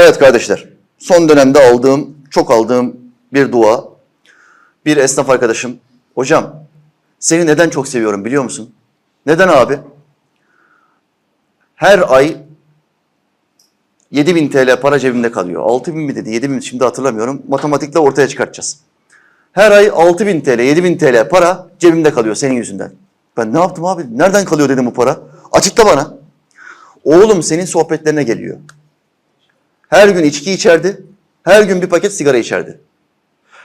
Evet kardeşler, son dönemde aldığım, çok aldığım bir dua. Bir esnaf arkadaşım, hocam seni neden çok seviyorum biliyor musun? Neden abi? Her ay 7000 TL para cebimde kalıyor. 6000 mi dedi, 7000 şimdi hatırlamıyorum. Matematikle ortaya çıkartacağız. Her ay 6000 TL, 7000 TL para cebimde kalıyor senin yüzünden. Ben ne yaptım abi? Nereden kalıyor dedim bu para? Açıkla bana. Oğlum senin sohbetlerine geliyor. Her gün içki içerdi. Her gün bir paket sigara içerdi.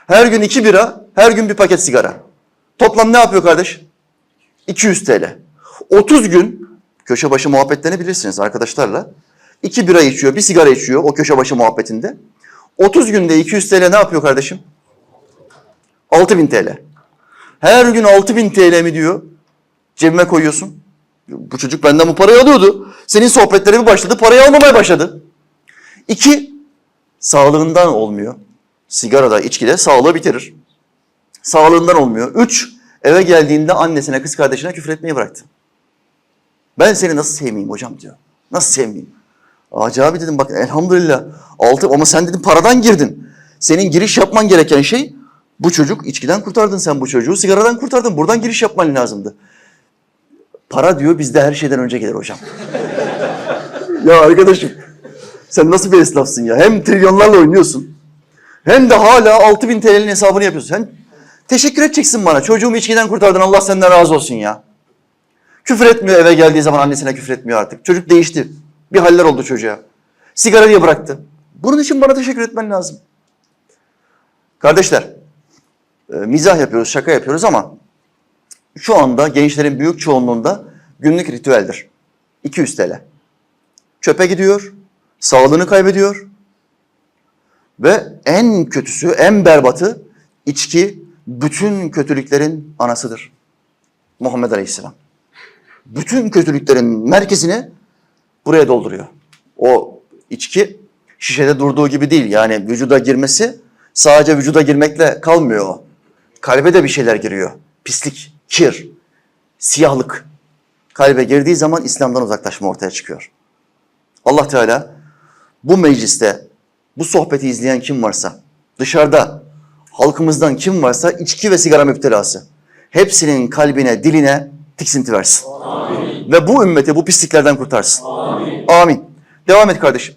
Her gün iki bira, her gün bir paket sigara. Toplam ne yapıyor kardeş? 200 TL. 30 gün köşe başı muhabbetlerini bilirsiniz arkadaşlarla. İki bira içiyor, bir sigara içiyor o köşe başı muhabbetinde. 30 günde 200 TL ne yapıyor kardeşim? 6000 TL. Her gün 6000 TL mi diyor? Cebime koyuyorsun. Bu çocuk benden bu parayı alıyordu. Senin sohbetleri bir başladı, parayı almamaya başladı. İki, sağlığından olmuyor. Sigarada, içkide sağlığı bitirir. Sağlığından olmuyor. Üç, eve geldiğinde annesine, kız kardeşine küfür etmeyi bıraktı. Ben seni nasıl sevmeyeyim hocam diyor. Nasıl sevmeyeyim? Hacı abi dedim bak elhamdülillah. Altı, ama sen dedim paradan girdin. Senin giriş yapman gereken şey bu çocuk içkiden kurtardın sen bu çocuğu. Sigaradan kurtardın. Buradan giriş yapman lazımdı. Para diyor bizde her şeyden önce gelir hocam. ya arkadaşım sen nasıl bir esnafsın ya? Hem trilyonlarla oynuyorsun hem de hala 6000 TL'nin hesabını yapıyorsun. Sen teşekkür edeceksin bana. Çocuğumu içkiden kurtardın. Allah senden razı olsun ya. Küfür etmiyor eve geldiği zaman annesine küfür etmiyor artık. Çocuk değişti. Bir haller oldu çocuğa. Sigara diye bıraktı. Bunun için bana teşekkür etmen lazım. Kardeşler, e, mizah yapıyoruz, şaka yapıyoruz ama şu anda gençlerin büyük çoğunluğunda günlük ritüeldir. 200 TL. Çöpe gidiyor, sağlığını kaybediyor ve en kötüsü, en berbatı içki bütün kötülüklerin anasıdır. Muhammed Aleyhisselam. Bütün kötülüklerin merkezini buraya dolduruyor. O içki şişede durduğu gibi değil. Yani vücuda girmesi sadece vücuda girmekle kalmıyor. Kalbe de bir şeyler giriyor. Pislik, kir, siyahlık. Kalbe girdiği zaman İslam'dan uzaklaşma ortaya çıkıyor. Allah Teala bu mecliste bu sohbeti izleyen kim varsa, dışarıda halkımızdan kim varsa içki ve sigara müptelası. Hepsinin kalbine, diline tiksinti versin. Ve bu ümmeti bu pisliklerden kurtarsın. Amin. Devam et kardeşim.